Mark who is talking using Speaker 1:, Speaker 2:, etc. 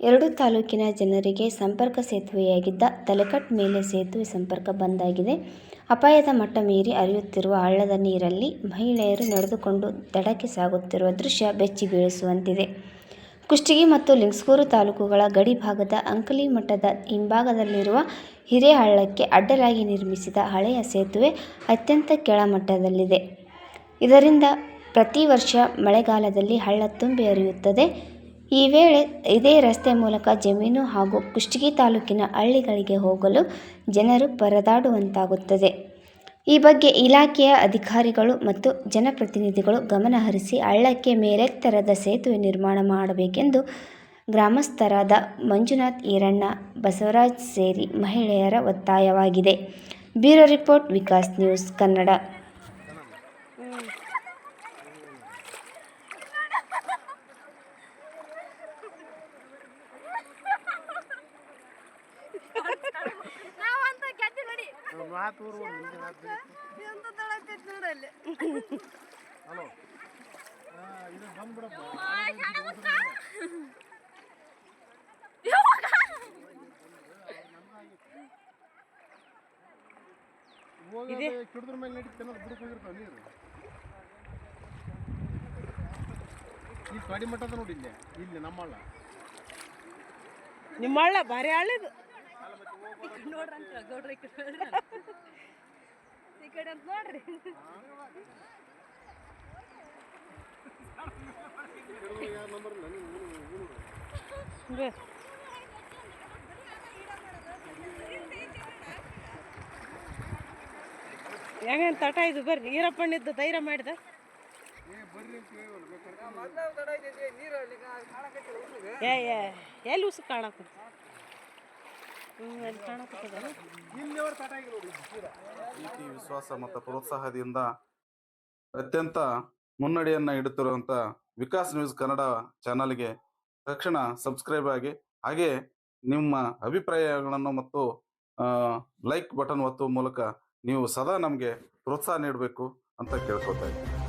Speaker 1: ಎರಡು ತಾಲೂಕಿನ ಜನರಿಗೆ ಸಂಪರ್ಕ ಸೇತುವೆಯಾಗಿದ್ದ ತಲೆಕಟ್ ಮೇಲೆ ಸೇತುವೆ ಸಂಪರ್ಕ ಬಂದಾಗಿದೆ ಅಪಾಯದ ಮಟ್ಟ ಮೀರಿ ಹರಿಯುತ್ತಿರುವ ಹಳ್ಳದ ನೀರಲ್ಲಿ ಮಹಿಳೆಯರು ನಡೆದುಕೊಂಡು ದಡಕ್ಕೆ ಸಾಗುತ್ತಿರುವ ದೃಶ್ಯ ಬೆಚ್ಚಿ ಬೀಳಿಸುವಂತಿದೆ. ಕುಷ್ಟಗಿ ಮತ್ತು ಲಿಂಗ್ಸ್ಕೂರು ತಾಲೂಕುಗಳ ಗಡಿ ಭಾಗದ ಅಂಕಲಿ ಮಠದ ಹಿಂಭಾಗದಲ್ಲಿರುವ ಹಿರೇಹಳ್ಳಕ್ಕೆ ಅಡ್ಡಲಾಗಿ ನಿರ್ಮಿಸಿದ ಹಳೆಯ ಸೇತುವೆ ಅತ್ಯಂತ ಕೆಳಮಟ್ಟದಲ್ಲಿದೆ. ಇದರಿಂದ ಪ್ರತಿ ವರ್ಷ ಮಳೆಗಾಲದಲ್ಲಿ ಹಳ್ಳ ತುಂಬಿ ಹರಿಯುತ್ತದೆ. ಈ ವೇಳೆ ಇದೇ ರಸ್ತೆ ಮೂಲಕ ಜಮೀನು ಹಾಗೂ ಕುಷ್ಟಗಿ ತಾಲೂಕಿನ ಹಳ್ಳಿಗಳಿಗೆ ಹೋಗಲು ಜನರು ಪರದಾಡುವಂತಾಗುತ್ತದೆ. ಈ ಬಗ್ಗೆ ಇಲಾಖೆಯ ಅಧಿಕಾರಿಗಳು ಮತ್ತು ಜನಪ್ರತಿನಿಧಿಗಳು ಗಮನಹರಿಸಿ ಹಳ್ಳಕ್ಕೆ ಮೇಲೆತ್ತರದ ಸೇತುವೆ ನಿರ್ಮಾಣ ಮಾಡಬೇಕೆಂದು ಗ್ರಾಮಸ್ಥರಾದ ಮಂಜುನಾಥ್, ಈರಣ್ಣ, ಬಸವರಾಜ್ ಸೇರಿ ಮಹಿಳೆಯರ ಒತ್ತಾಯವಾಗಿದೆ. Bureau report Vikas news Kannada.
Speaker 2: ಮಾತೂರು ಮಾತು
Speaker 3: ಎಂತ ತಳಕೈತಿ ನೋಡಲ್ಲಿ
Speaker 2: ಹಲೋ. ಇದು ಬಂದ್ಬಿಡಪ್ಪ. ಕಿಡಿದ್ರ ಮೇಲೆ ನೀರು. ಈ ಕಡಿ ಮಟ್ಟದ ನೋಡಿ ಇಲ್ಲಿ ಇಲ್ಲಿ ನಮ್ಮಳ್ಳ.
Speaker 4: ನಿಮ್ಮ ಹಳ್ಳ ಭಾರಿ ಹಳ್ಳಿದು
Speaker 3: ನೋಡ್ರಂತ ಗೌಡ್ರ ಈ ಕಡೆ ಈ ಕಡೆ ಅಂತ ನೋಡ್ರಿ.
Speaker 4: ಇದು. ಹೆಂಗೇನು ತಟ ಇದು ಬರ್ರಿ. ಈರಪ್ಪಣ್ಣಿದ್ದು ಧೈರ್ಯ ಮಾಡಿದ. ಏ ಎಲ್ಲಿ ಉಸು ಕಾಣಕ್ಕೆ
Speaker 5: ಪ್ರೀತಿ, ವಿಶ್ವಾಸ ಮತ್ತು ಪ್ರೋತ್ಸಾಹದಿಂದ ಅತ್ಯಂತ ಮುನ್ನಡೆಯನ್ನ ಇಡುತ್ತಿರುವಂಥ ವಿಕಾಸ್ ನ್ಯೂಸ್ ಕನ್ನಡ ಚಾನಲ್ಗೆ ತಕ್ಷಣ ಸಬ್ಸ್ಕ್ರೈಬ್ ಆಗಿ, ಹಾಗೆ ನಿಮ್ಮ ಅಭಿಪ್ರಾಯಗಳನ್ನು ಮತ್ತು ಲೈಕ್ ಬಟನ್ ಒತ್ತುವ ಮೂಲಕ ನೀವು ಸದಾ ನಮಗೆ ಪ್ರೋತ್ಸಾಹ ನೀಡಬೇಕು ಅಂತ ಕೇಳ್ಕೊತಾ ಇದ್ದೀನಿ.